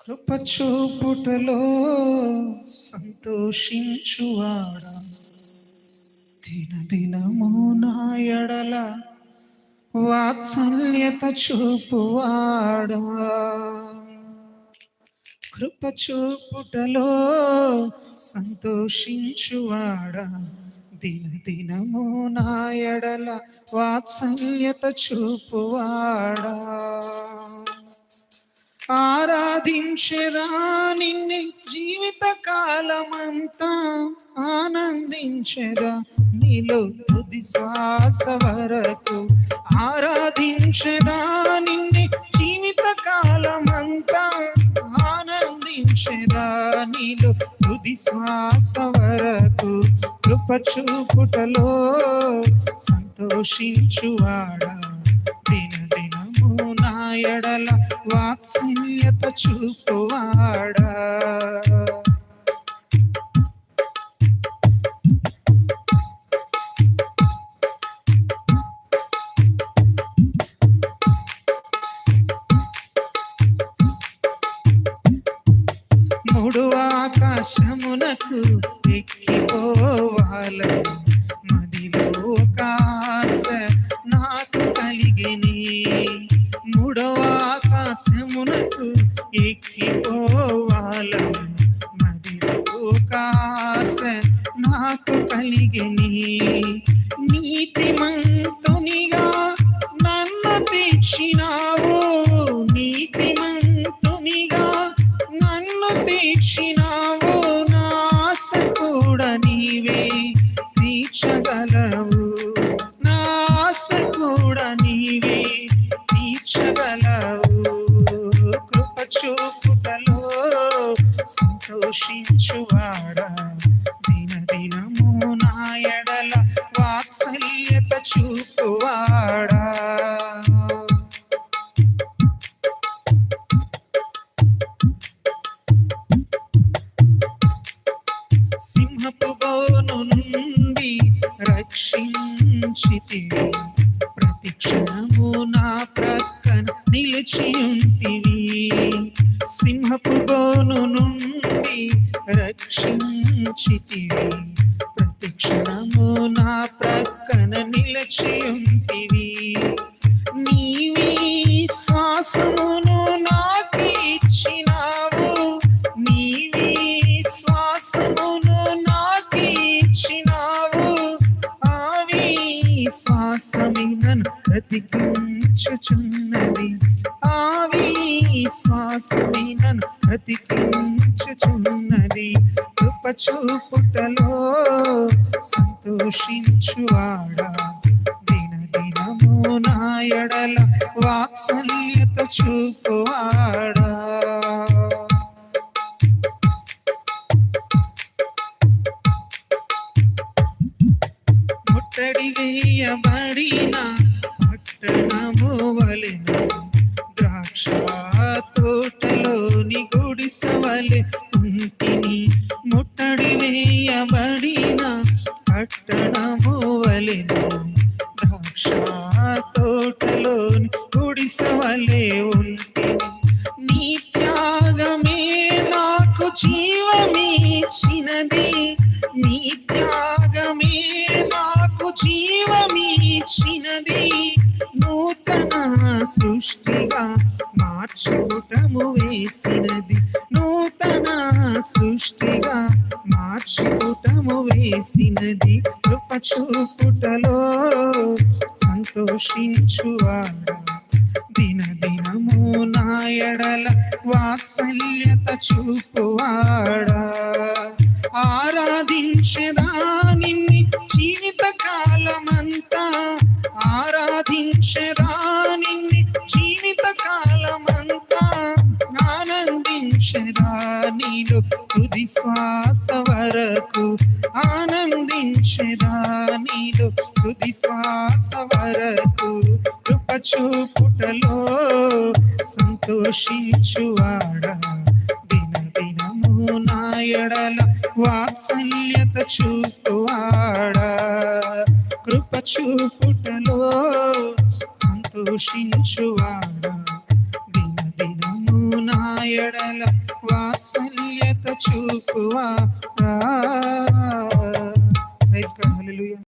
కృపచూపుటలో సంతోషించువాడా? దినదినము నా ఎడల వాత్సల్యత చూపువాడా? కృప చూపుటలో సంతోషించువాడా? దినదినము నా ఎడల వాత్సల్యత చూపువాడా? ఆరాధించేదా నిన్ను జీవిత కాలమంతా ఆనందించేదా నీలో తుది శ్వాస వరకు? ఆరాధించేదా నిన్ను జీవిత కాలమంతా ఆనందించేదా నీలో తుది శ్వాస వరకు? కృప చూపుటలో సంతోషించువాడా? దిన ఎడల వాత్సల్యత చూపువాడా? మూడు ఆకాశమునకు ఎక్కిపోవాలని మూడవ ఆకాశమునకు ఎక్కిపోవాలని మరి కాశ నాకు కలిగిని నీతిమంతునిగా నన్ను తెచ్చినావు నీతిమంతునిగా నన్ను తీర్చినావు. రక్షించితివి ప్రతి క్షణము నా ప్రక్కన నిలిచి ఉంటివి. సింహపు బోను నుండి రక్షించితివి. ప్రతి క్షణము నా ప్రక్కన నిలిచి ఉంటివి. నీవి శ్వాసమును శ్వాసమే నన్ను బ్రతికించుచున్నది ఆవి శ్వాసమే నన్ను బ్రతికించుచున్నది కృప చూపుటలో సంతోషించువాడా? దిన దినము నా ఎడల వాత్సల్యత చూపువాడా? ముట్టడి వేయబడిన పట్టణము వలెను ద్రాక్ష తోటలోని గుడిసవలె ఉంటిని ముట్టడి వేయబడిన పట్టణము వలెను ద్రాక్ష తోటలోని గుడిసవలే చేసినది నూతన సృష్టిగా మార్చుటము వేసినది కృప చూపుటలో సంతోషించువాడా దిన దినము నా వాత్సల్యత చూపువాడా. ఆరాధించదా నిన్ని జీవిత కాలమంతా ఆరాధించదా తుది శ్వాస వరకు ఆనందించదా తుది శ్వాస వరకు కృపచూపుటలో సంతోషించువాడా? దిన దినము నా వాత్సల్యత చూపువాడా? కృప చూపుటలో సంతోషించువాడా? దిన దినము నాయడల వాత్సల్యత చూపువా.